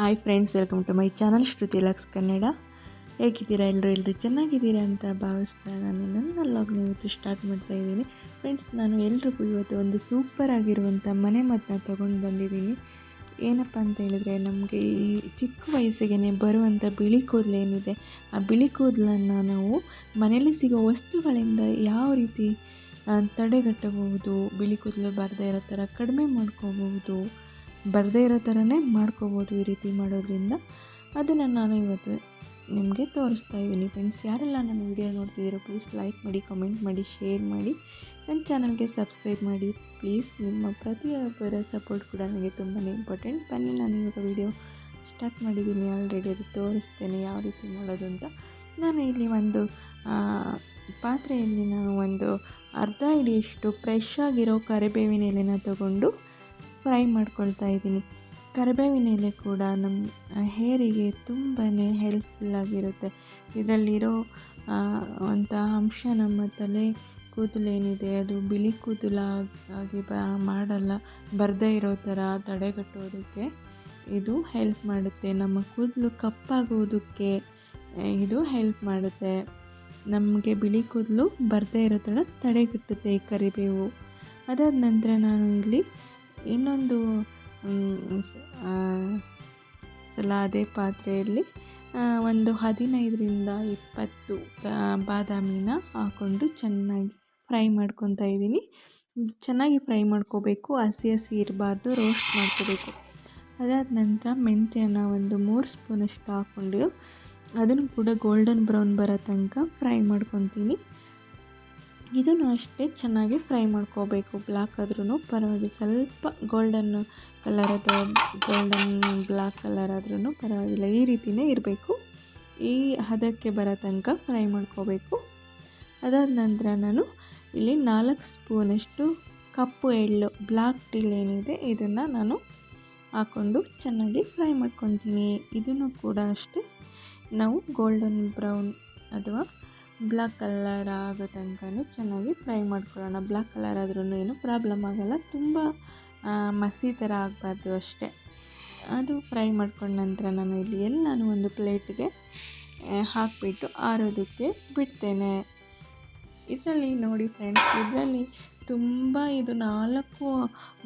Hi friends welcome to my channel Shruti Lux Kannada ಹೇಗಿದ್ದೀರಾ ಎಲ್ಲರೂ ಎಲ್ಲರೂ ಚೆನ್ನಾಗಿದ್ದೀರಾ ಅಂತ ಭಾವಿಸ್ತಾ ನಾನು ನನ್ನ ಲಾಗ್ನ ಇವತ್ತು ಸ್ಟಾರ್ಟ್ ಮಾಡ್ತಾ ಇದ್ದೀನಿ. ಫ್ರೆಂಡ್ಸ್ ನಾನು ಎಲ್ರಿಗೂ ಇವತ್ತು ಒಂದು ಸೂಪರ್ ಆಗಿರುವಂಥ ಮನೆ ಮದ್ದನ್ನ ತೊಗೊಂಡು ಬಂದಿದ್ದೀನಿ. ಏನಪ್ಪ ಅಂತ ಹೇಳಿದ್ರೆ, ನಮಗೆ ಈ ಚಿಕ್ಕ ವಯಸ್ಸಿಗೆ ಬರುವಂಥ ಬಿಳಿ ಕೂದಲೇನಿದೆ ಆ ಬಿಳಿ ಕೂದಲನ್ನು ನಾವು ಮನೆಯಲ್ಲಿ ಸಿಗೋ ವಸ್ತುಗಳಿಂದ ಯಾವ ರೀತಿ ತಡೆಗಟ್ಟಬಹುದು, ಬಿಳಿ ಕೂದಲು ಬರದೇ ಇರೋ ಥರ ಕಡಿಮೆ ಮಾಡ್ಕೋಬಹುದು ಬರದೇ ಇರೋ ಥರನೇ ಮಾಡ್ಕೋಬೋದು ಈ ರೀತಿ ಮಾಡೋದ್ರಿಂದ. ಅದನ್ನು ನಾನು ಇವತ್ತು ನಿಮಗೆ ತೋರಿಸ್ತಾ ಇದ್ದೀನಿ. ಫ್ರೆಂಡ್ಸ್ ಯಾರೆಲ್ಲ ನನ್ನ ವಿಡಿಯೋ ನೋಡ್ತಿದ್ದೀರೋ ಪ್ಲೀಸ್ ಲೈಕ್ ಮಾಡಿ ಕಮೆಂಟ್ ಮಾಡಿ ಶೇರ್ ಮಾಡಿ. ನನ್ನ ಚಾನಲ್ಗೆ ಸಬ್ಸ್ಕ್ರೈಬ್ ಮಾಡಿ ಪ್ಲೀಸ್ ನಿಮ್ಮ ಪ್ರತಿಯೊಬ್ಬರ ಸಪೋರ್ಟ್ ಕೂಡ ನನಗೆ ತುಂಬಾ ಇಂಪಾರ್ಟೆಂಟ್ ಬನ್ನಿ, ನಾನು ಇವಾಗ ವಿಡಿಯೋ ಸ್ಟಾರ್ಟ್ ಮಾಡಿದ್ದೀನಿ. ಆಲ್ರೆಡಿ ಅದು ತೋರಿಸ್ತೇನೆ ಯಾವ ರೀತಿ ಮಾಡೋದು ಅಂತ. ನಾನು ಇಲ್ಲಿ ಒಂದು ಪಾತ್ರೆಯಲ್ಲಿ ನಾನು ಒಂದು ಅರ್ಧ ಇಡಿಯಷ್ಟು ಫ್ರೆಶ್ ಆಗಿರೋ ಕರಿಬೇವಿನ ಎಲೆನ ತಗೊಂಡು ಫ್ರೈ ಮಾಡ್ಕೊಳ್ತಾ ಇದ್ದೀನಿ. ಕರಿಬೇವಿನ ಎಲೆ ಕೂಡ ನಮ್ಮ ಹೇರಿಗೆ ತುಂಬಾ ಹೆಲ್ಪ್ಫುಲ್ಲಾಗಿರುತ್ತೆ ಇದರಲ್ಲಿರೋ ಅಂಥ ಅಂಶ ನಮ್ಮ ತಲೆ ಕೂದಲೇನಿದೆ, ಅದು ಬಿಳಿ ಕೂದಲ ಆಗಿ ಬ, ಮಾಡಲ್ಲ, ಬರದೇ ಇರೋ ಥರ ತಡೆಗಟ್ಟೋದಕ್ಕೆ ಇದು ಹೆಲ್ಪ್ ಮಾಡುತ್ತೆ. ನಮ್ಮ ಕೂದಲು ಕಪ್ಪಾಗೋದಕ್ಕೆ ಇದು ಹೆಲ್ಪ್ ಮಾಡುತ್ತೆ. ನಮಗೆ ಬಿಳಿ ಕೂದಲು ಬರದೇ ಇರೋ ಥರ ತಡೆಗಟ್ಟುತ್ತೆ ಈ ಕರಿಬೇವು. ಅದಾದ ನಂತರ ನಾನು ಇಲ್ಲಿ ಇನ್ನೊಂದು ಸಲ ಅದೇ ಪಾತ್ರೆಯಲ್ಲಿ ಒಂದು ಹದಿನೈದರಿಂದ ಇಪ್ಪತ್ತು ಬಾದಾಮಿನ ಹಾಕ್ಕೊಂಡು ಚೆನ್ನಾಗಿ ಫ್ರೈ ಮಾಡ್ಕೊತಾ ಇದ್ದೀನಿ. ಚೆನ್ನಾಗಿ ಫ್ರೈ ಮಾಡ್ಕೋಬೇಕು, ಹಸಿ ಹಸಿ ಇರಬಾರ್ದು, ರೋಸ್ಟ್ ಮಾಡ್ಕೋಬೇಕು. ಅದಾದ ನಂತರ ಮೆಂತ್ಯನ ಒಂದು ಮೂರು ಸ್ಪೂನಷ್ಟು ಹಾಕ್ಕೊಂಡು, ಅದನ್ನು ಕೂಡ ಗೋಲ್ಡನ್ ಬ್ರೌನ್ ಬರೋ ತನಕ ಫ್ರೈ ಮಾಡ್ಕೊತೀನಿ. ಇದನ್ನು ಅಷ್ಟೇ ಚೆನ್ನಾಗಿ ಫ್ರೈ ಮಾಡ್ಕೋಬೇಕು. ಬ್ಲ್ಯಾಕ್ ಆದ್ರೂ ಪರವಾಗಿಲ್ಲ. ಸ್ವಲ್ಪ ಗೋಲ್ಡನ್ ಕಲರ್ ಅಥವಾ ಗೋಲ್ಡನ್ ಬ್ಲ್ಯಾಕ್ ಕಲರ್ ಆದ್ರೂ ಪರವಾಗಿಲ್ಲ. ಈ ರೀತಿಯೇ ಇರಬೇಕು. ಈ ಹದಕ್ಕೆ ಬರೋ ತನಕ ಫ್ರೈ ಮಾಡ್ಕೋಬೇಕು. ಅದಾದ ನಂತರ ನಾನು ಇಲ್ಲಿ ನಾಲ್ಕು ಸ್ಪೂನಷ್ಟು ಕಪ್ಪು ಎಳ್ಳು ಬ್ಲ್ಯಾಕ್ ಟೀಲ್ ಏನಿದೆ ಇದನ್ನು ನಾನು ಹಾಕ್ಕೊಂಡು ಚೆನ್ನಾಗಿ ಫ್ರೈ ಮಾಡ್ಕೊತೀನಿ. ಇದನ್ನು ಕೂಡ ಅಷ್ಟೇ ನಾವು ಗೋಲ್ಡನ್ ಬ್ರೌನ್ ಅಥವಾ ಬ್ಲ್ಯಾಕ್ ಕಲ್ಲರ್ ಆಗೋ ತನಕನೂ ಚೆನ್ನಾಗಿ ಫ್ರೈ ಮಾಡ್ಕೊಳ್ಳೋಣ. ಬ್ಲ್ಯಾಕ್ ಕಲರ್ ಆದ್ರೂ ಏನು ಪ್ರಾಬ್ಲಮ್ ಆಗೋಲ್ಲ. ತುಂಬ ಮಸಿ ಥರ ಆಗಬಾರ್ದು ಅಷ್ಟೇ. ಅದು ಫ್ರೈ ಮಾಡ್ಕೊಂಡ ನಂತರ ನಾನು ಇಲ್ಲಿ ಎಲ್ಲನೂ ಒಂದು ಪ್ಲೇಟ್ಗೆ ಹಾಕಿಬಿಟ್ಟು ಆರೋದಕ್ಕೆ ಬಿಡ್ತೇನೆ. ಇದರಲ್ಲಿ ನೋಡಿ ಫ್ರೆಂಡ್ಸ್, ಇದರಲ್ಲಿ ತುಂಬ ಇದು ನಾಲ್ಕು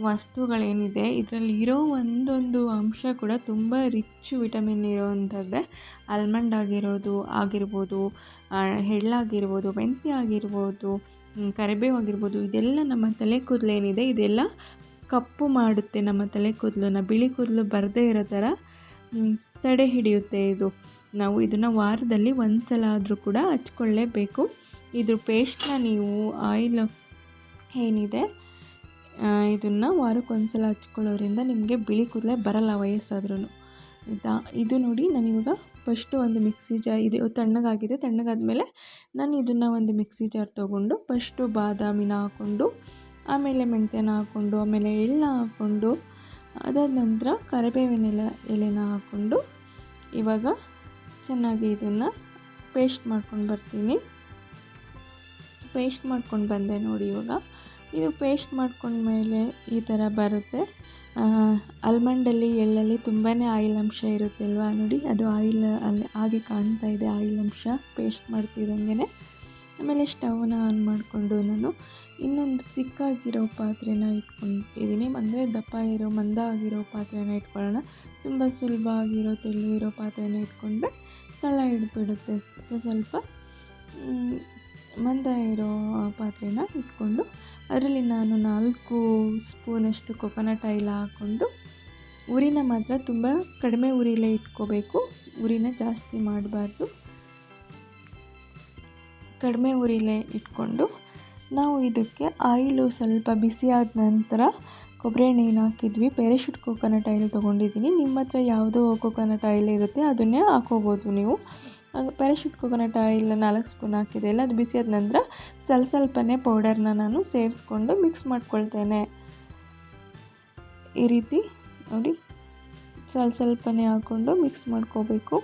ವಸ್ತುಗಳೇನಿದೆ. ಇದರಲ್ಲಿ ಇರೋ ಒಂದೊಂದು ಅಂಶ ಕೂಡ ತುಂಬ ರಿಚ್ ವಿಟಮಿನ್ ಇರೋವಂಥದ್ದೇ. ಆಲ್ಮಂಡ್ ಆಗಿರೋದು ಆಗಿರ್ಬೋದು ಎಳ್ಳಾಗಿರ್ಬೋದು ಮೆಂತ್ಯ ಆಗಿರ್ಬೋದು ಕರಿಬೇವು ಆಗಿರ್ಬೋದು, ಇದೆಲ್ಲ ನಮ್ಮ ತಲೆ ಕೂದಲು ಏನಿದೆ ಇದೆಲ್ಲ ಕಪ್ಪು ಮಾಡುತ್ತೆ ನಮ್ಮ ತಲೆ ಕೂದಲನ್ನ. ಬಿಳಿ ಕೂದಲು ಬರದೇ ಇರೋ ಥರ ತಡೆ ಹಿಡಿಯುತ್ತೆ ಇದು. ನಾವು ಇದನ್ನು ವಾರದಲ್ಲಿ ಒಂದು ಸಲ ಆದರೂ ಕೂಡ ಹಚ್ಕೊಳ್ಳೇಬೇಕು. ಇದ್ರ ಪೇಸ್ಟ್ನ ನೀವು ಆಯಿಲ್ ಏನಿದೆ? ಇದನ್ನು ವಾರಕ್ಕೊಂದ್ಸಲ ಹಚ್ಕೊಳ್ಳೋದ್ರಿಂದ ನಿಮಗೆ ಬಿಳಿ ಕೂದಲೇ ಬರಲ್ಲ ವಯಸ್ಸಾದ್ರೂ ಆಯಿತಾ? ಇದು ನೋಡಿ ನಾನಿವಾಗ ಫಸ್ಟು ಒಂದು ಮಿಕ್ಸಿ ಜಾರ್ ಇದು ತಣ್ಣಗಾಗಿದೆ. ತಣ್ಣಗಾದ್ಮೇಲೆ ನಾನು ಇದನ್ನು ಒಂದು ಮಿಕ್ಸಿ ಜಾರ್ ತೊಗೊಂಡು ಫಸ್ಟು ಬಾದಾಮಿನ ಹಾಕ್ಕೊಂಡು ಆಮೇಲೆ ಮೆಂತ್ಯನ ಹಾಕ್ಕೊಂಡು ಆಮೇಲೆ ಎಳ್ಳ ಹಾಕ್ಕೊಂಡು ಅದಾದ ನಂತರ ಕರಿಬೇವಿನೆಲ್ಲ ಎಲೆ, ಎಲೆನ ಹಾಕ್ಕೊಂಡು ಇವಾಗ ಚೆನ್ನಾಗಿ ಇದನ್ನು ಪೇಸ್ಟ್ ಮಾಡ್ಕೊಂಡು ಬರ್ತೀನಿ. ಪೇಸ್ಟ್ ಮಾಡ್ಕೊಂಡು ಬಂದೆ ನೋಡಿ ಇವಾಗ. ಇದು ಪೇಸ್ಟ್ ಮಾಡ್ಕೊಂಡ್ಮೇಲೆ ಈ ಥರ ಬರುತ್ತೆ. ಆಲ್ಮಂಡಲ್ಲಿ ಎಳ್ಳಲ್ಲಿ ತುಂಬಾ ಆಯಿಲ್ ಅಂಶ ಇರುತ್ತಲ್ವಾ ನೋಡಿ, ಅದು ಆಯಿಲ್ ಅಲ್ಲಿ ಹಾಗೆ ಕಾಣ್ತಾ ಇದೆ, ಆಯಿಲ್ ಅಂಶ ಪೇಸ್ಟ್ ಮಾಡ್ತಿದ್ದಂಗೆ ಆಮೇಲೆ ಸ್ಟವ್ನ ಆನ್ ಮಾಡಿಕೊಂಡು ನಾನು ಇನ್ನೊಂದು ತಿಕ್ಕಾಗಿರೋ ಪಾತ್ರೆನ ಇಟ್ಕೊಂಡಿದ್ದೀನಿ. ಅಂದರೆ ದಪ್ಪ ಇರೋ, ಮಂದ ಆಗಿರೋ ಪಾತ್ರೆನ ಇಟ್ಕೊಳ್ಳೋಣ. ತುಂಬ ಸುಲಭ ಆಗಿರೋ, ತೆಳ್ಳು ಇರೋ ಪಾತ್ರೆನ ಇಟ್ಕೊಂಡ್ರೆ ತಳ ಹಿಡ್ಬಿಡುತ್ತೆ ಸ್ವಲ್ಪ ಮಂದ ಇರೋ ಪಾತ್ರೆನ ಇಟ್ಕೊಂಡು ಅದರಲ್ಲಿ ನಾನು ನಾಲ್ಕು ಸ್ಪೂನಷ್ಟು ಕೊಕೊನಟ್ ಆಯಿಲ್ ಹಾಕ್ಕೊಂಡು ಉರಿನ ಮಾತ್ರ ತುಂಬ ಕಡಿಮೆ ಉರಿಲೇ ಇಟ್ಕೋಬೇಕು. ಉರಿನ ಜಾಸ್ತಿ ಮಾಡಬಾರ್ದು. ಕಡಿಮೆ ಉರಿಲೇ ಇಟ್ಕೊಂಡು ನಾವು ಇದಕ್ಕೆ ಆಯಿಲು ಸ್ವಲ್ಪ ಬಿಸಿಯಾದ ನಂತರ ಕೊಬ್ಬರಿ ಎಣ್ಣೆನ ಹಾಕಿದ್ವಿ. ಪ್ಯಾರಾಶೂಟ್ ಕೊಕೊನಟ್ ಆಯಿಲ್ ತೊಗೊಂಡಿದ್ದೀನಿ. ನಿಮ್ಮ ಹತ್ರ ಯಾವುದೋ ಕೊಕೊನಟ್ ಆಯಿಲ್ ಇರುತ್ತೆ, ಅದನ್ನೇ ಹಾಕೋಬೋದು ನೀವು. ಪ್ಯಾರಾಶೂಟ್ ಕೊಕೊನಟ್ ಆಯಿಲ್ ನಾಲ್ಕು ಸ್ಪೂನ್ ಹಾಕಿದೆ. ಇಲ್ಲ ಅದು ಬಿಸಿಯಾದ ನಂತರ ಸ್ವಲ್ಪ ಸ್ವಲ್ಪನೇ ಪೌಡರ್ನ ನಾನು ಸೇರಿಸ್ಕೊಂಡು ಮಿಕ್ಸ್ ಮಾಡ್ಕೊಳ್ತೇನೆ. ಈ ರೀತಿ ನೋಡಿ, ಸ್ವಲ್ಪ ಸ್ವಲ್ಪನೇ ಹಾಕ್ಕೊಂಡು ಮಿಕ್ಸ್ ಮಾಡ್ಕೋಬೇಕು.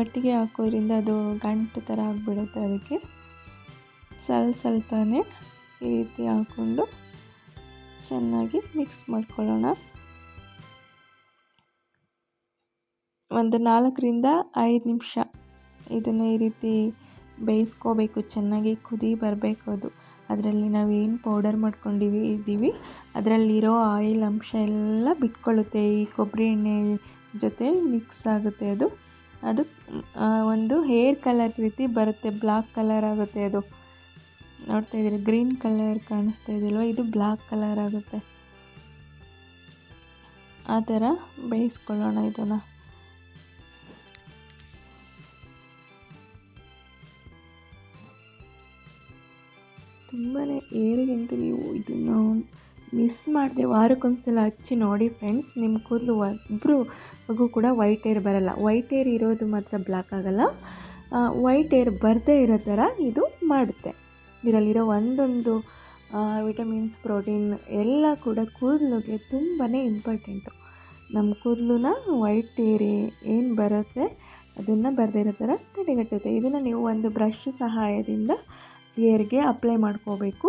ಒಟ್ಟಿಗೆ ಹಾಕೋದ್ರಿಂದ ಅದು ಗಂಟು ಥರ ಆಗಿಬಿಡುತ್ತೆ ಅದಕ್ಕೆ. ಸ್ವಲ್ಪ ಸ್ವಲ್ಪನೇ ಈ ರೀತಿ ಹಾಕ್ಕೊಂಡು ಚೆನ್ನಾಗಿ ಮಿಕ್ಸ್ ಮಾಡ್ಕೊಳ್ಳೋಣ. ಒಂದು ನಾಲ್ಕರಿಂದ ಐದು ನಿಮಿಷ. ಇದನ್ನು ಈ ರೀತಿ ಬೇಯಿಸ್ಕೋಬೇಕು, ಚೆನ್ನಾಗಿ ಕುದಿ ಬರಬೇಕು ಅದು. ಅದರಲ್ಲಿ ನಾವೇನು ಪೌಡರ್ ಮಾಡ್ಕೊಂಡಿವಿ ಇದ್ದೀವಿ ಅದರಲ್ಲಿರೋ ಆಯಿಲ್ ಅಂಶ ಎಲ್ಲ ಬಿಟ್ಕೊಳ್ಳುತ್ತೆ. ಈ ಕೊಬ್ಬರಿ ಎಣ್ಣೆ ಜೊತೆ ಮಿಕ್ಸ್ ಆಗುತ್ತೆ ಅದು. ಅದು ಒಂದು ಹೇರ್ ಕಲರ್ ರೀತಿ ಬರುತ್ತೆ. ಬ್ಲಾಕ್ ಕಲರ್ ಆಗುತ್ತೆ ಅದು. ನೋಡ್ತಾ ಇದ್ದೀರಿ? ಗ್ರೀನ್ ಕಲರ್ ಕಾಣಿಸ್ತಾ ಇದೆಯಲ್ವ ಇದು ಬ್ಲಾಕ್ ಕಲರ್ ಆಗುತ್ತೆ. ಆ ಥರ ಬೇಯಿಸ್ಕೊಳ್ಳೋಣ ಇದನ್ನು. ತುಂಬಾ ನೀವು ಇದನ್ನು ಮಿಸ್ ಮಾಡಿದೆ ವಾರಕ್ಕೊಂದ್ಸಲ ಹಚ್ಚಿ ನೋಡಿ ಫ್ರೆಂಡ್ಸ್ ನಿಮ್ಮ ಕೂದಲು ಒಬ್ಬರು ಕೂಡ ವೈಟ್ ಏರ್ ಬರಲ್ಲ. ವೈಟ್ ಏರ್ ಇರೋದು ಮಾತ್ರ ಬ್ಲ್ಯಾಕ್ ಆಗಲ್ಲ. ವೈಟ್ ಏರ್ ಬರದೇ ಇರೋ ಥರ ಇದು ಮಾಡುತ್ತೆ. ಇದರಲ್ಲಿರೋ ಒಂದೊಂದು ವಿಟಮಿನ್ಸ್ ಪ್ರೋಟೀನ್ ಎಲ್ಲ ಕೂಡ ಕೂದಲಿಗೆ ತುಂಬಾ ಇಂಪಾರ್ಟೆಂಟು ನಮ್ಮ ಕೂದಲನ್ನ ವೈಟ್ ಏರಿ ಏನು ಬರುತ್ತೆ ಅದನ್ನು ಬರದೇ ಇರೋ ಥರ ತಡೆಗಟ್ಟುತ್ತೆ. ಇದನ್ನು ನೀವು ಒಂದು ಬ್ರಷ್ ಸಹಾಯದಿಂದ ಏರ್ಗೆ ಅಪ್ಲೈ ಮಾಡ್ಕೋಬೇಕು.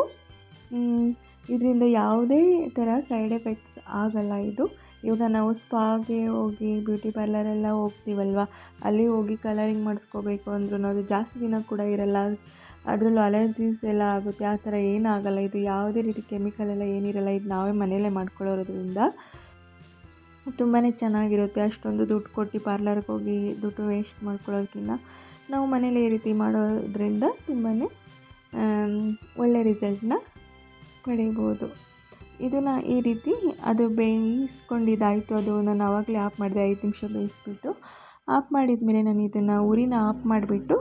ಇದರಿಂದ ಯಾವುದೇ ಥರ ಸೈಡ್ ಎಫೆಕ್ಟ್ಸ್ ಆಗಲ್ಲ ಇದು. ಇವಾಗ ನಾವು ಸ್ಪಾಗೆ ಹೋಗಿ ಬ್ಯೂಟಿ ಪಾರ್ಲರೆಲ್ಲ ಹೋಗ್ತೀವಲ್ವ? ಅಲ್ಲಿ ಹೋಗಿ ಕಲರಿಂಗ್ ಮಾಡಿಸ್ಕೋಬೇಕು ಅಂದ್ರೂ ಅದು ಜಾಸ್ತಿ ದಿನ ಕೂಡ ಇರಲ್ಲ. ಅದರಲ್ಲೂ ಅಲರ್ಜೀಸ್ ಎಲ್ಲ ಆಗುತ್ತೆ. ಆ ಥರ ಏನಾಗಲ್ಲ ಇದು ಯಾವುದೇ ರೀತಿ ಕೆಮಿಕಲ್ ಎಲ್ಲ ಏನಿರಲ್ಲ ಇದು ನಾವೇ ಮನೆಯಲ್ಲೇ ಮಾಡ್ಕೊಳ್ಳೋದ್ರಿಂದ ತುಂಬಾ ಚೆನ್ನಾಗಿರುತ್ತೆ. ಅಷ್ಟೊಂದು ದುಡ್ಡು ಕೊಟ್ಟು ಪಾರ್ಲರ್ಗೆ ಹೋಗಿ ದುಡ್ಡು ವೇಸ್ಟ್ ಮಾಡ್ಕೊಳ್ಳೋದಕ್ಕಿಂತ ನಾವು ಮನೇಲಿ ಈ ರೀತಿ ಮಾಡೋದ್ರಿಂದ ತುಂಬಾ ಒಳ್ಳೆ ರಿಸಲ್ಟನ್ನ ಪಡಿಬೋದು ಇದನ್ನು ಈ ರೀತಿ ಅದು ಬೇಯಿಸ್ಕೊಂಡಿದ್ದಾಯಿತು. ಅದು ನಾನು ಆವಾಗಲೇ ಆಫ್ ಮಾಡಿದೆ, ಐದು ನಿಮಿಷ ಬೇಯಿಸ್ಬಿಟ್ಟು. ಆಫ್ ಮಾಡಿದ ಮೇಲೆ ನಾನು ಇದನ್ನು ಉರಿನ ಆಫ್ ಮಾಡಿಬಿಟ್ಟು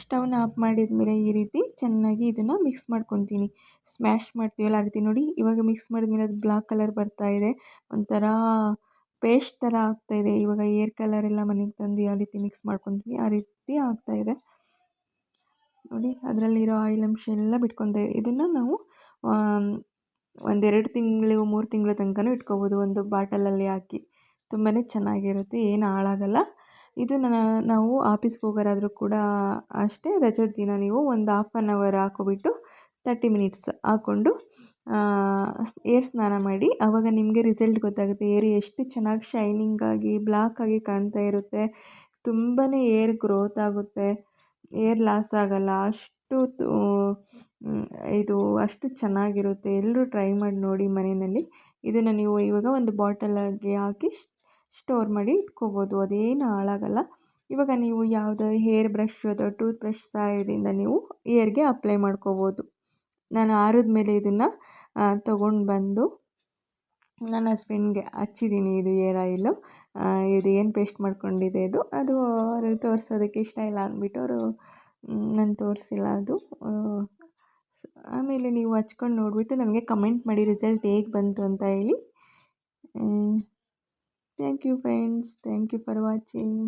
ಸ್ಟವ್ನ ಆಫ್ ಮಾಡಿದ ಮೇಲೆ ಈ ರೀತಿ ಚೆನ್ನಾಗಿ ಇದನ್ನು ಮಿಕ್ಸ್ ಮಾಡ್ಕೊತೀನಿ. ಸ್ಮ್ಯಾಶ್ ಮಾಡ್ತೀವಲ್ಲ ಆ ರೀತಿ ನೋಡಿ, ಇವಾಗ ಮಿಕ್ಸ್ ಮಾಡಿದ್ಮೇಲೆ ಅದು ಬ್ಲಾಕ್ ಕಲರ್ ಬರ್ತಾ ಇದೆ. ಒಂಥರ ಪೇಸ್ಟ್ ಥರ ಆಗ್ತಾಯಿದೆ ಇವಾಗ ಏರ್ ಕಲರ್ ಎಲ್ಲ ಮನೆಗೆ ತಂದು ಯಾವ ರೀತಿ ಮಿಕ್ಸ್ ಮಾಡ್ಕೊತೀವಿ, ಆ ರೀತಿ ಆಗ್ತಾಯಿದೆ ನೋಡಿ, ಅದರಲ್ಲಿರೋ ಆಯಿಲ್ ಅಂಶ ಎಲ್ಲ ಬಿಟ್ಕೊತಾ ಇದನ್ನು ನಾವು ಒಂದೆರಡು ತಿಂಗಳು ಮೂರು ತಿಂಗಳ ತನಕನೂ ಇಟ್ಕೋಬೋದು. ಒಂದು ಬಾಟಲಲ್ಲಿ ಹಾಕಿ ತುಂಬಾ ಚೆನ್ನಾಗಿರುತ್ತೆ, ಏನು ಹಾಳಾಗಲ್ಲ. ಇದು ನಾವು ಆಫೀಸ್ಗೆ ಹೋಗೋರಾದರೂ ಕೂಡ ಅಷ್ಟೇ ರಜದ ದಿನ ನೀವು ಒಂದು ಹಾಫ್ ಆನ್ ಅವರ್ ಹಾಕ್ಕೊಬಿಟ್ಟು ತರ್ಟಿ ಮಿನಿಟ್ಸ್ ಹಾಕ್ಕೊಂಡು ಏರ್ ಸ್ನಾನ ಮಾಡಿ, ಆವಾಗ ನಿಮಗೆ ರಿಸಲ್ಟ್ ಗೊತ್ತಾಗುತ್ತೆ. ಏರ್ ಎಷ್ಟು ಚೆನ್ನಾಗಿ ಶೈನಿಂಗಾಗಿ ಆಗಿ ಕಾಣ್ತಾ ಇರುತ್ತೆ. ತುಂಬಾ ಏರ್ ಗ್ರೋತ್ ಆಗುತ್ತೆ. ಏರ್ ಲಾಸ್ ಆಗಲ್ಲ. ಅಷ್ಟು ಇದು ಅಷ್ಟು ಚೆನ್ನಾಗಿರುತ್ತೆ. ಎಲ್ಲರೂ ಟ್ರೈ ಮಾಡಿ ನೋಡಿ ಮನೆಯಲ್ಲಿ. ಇದನ್ನು ನೀವು ಇವಾಗ ಒಂದು ಬಾಟಲಾಗಿ ಹಾಕಿ ಸ್ಟೋರ್ ಮಾಡಿ ಇಟ್ಕೋಬೋದು. ಅದೇನು ಹಾಳಾಗಲ್ಲ. ಇವಾಗ ನೀವು ಯಾವುದೋ ಹೇರ್ ಬ್ರಷ್ ಅಥವಾ ಟೂತ್ ಬ್ರಷ್ ಸಹಾಯದಿಂದ ನೀವು ಹೇರ್ಗೆ ಅಪ್ಲೈ ಮಾಡ್ಕೋಬೋದು. ನಾನು ಆರಿದ ಮೇಲೆ ಇದನ್ನು ತೊಗೊಂಡು ಬಂದು ನನ್ನ ಹಸ್ಬೆಂಡ್ಗೆ ಹಚ್ಚಿದ್ದೀನಿ ಇದು ಏರ್ ಆಯಿಲು. ಇದು ಏನು ಪೇಸ್ಟ್ ಮಾಡ್ಕೊಂಡಿದೆ ಇದು? ಅದು ಅವ್ರಿಗೆ ತೋರಿಸೋದಕ್ಕೆ ಇಷ್ಟ ಇಲ್ಲ ಅಂದ್ಬಿಟ್ಟು ಅವರು ನಾನು ತೋರಿಸಿಲ್ಲ ಅದು. ಆಮೇಲೆ ನೀವು ಹಚ್ಕೊಂಡು ನೋಡಿಬಿಟ್ಟು ನನಗೆ ಕಮೆಂಟ್ ಮಾಡಿ ರಿಸಲ್ಟ್ ಹೇಗೆ ಬಂತು ಅಂತ ಹೇಳಿ. Thank you friends thank you for watching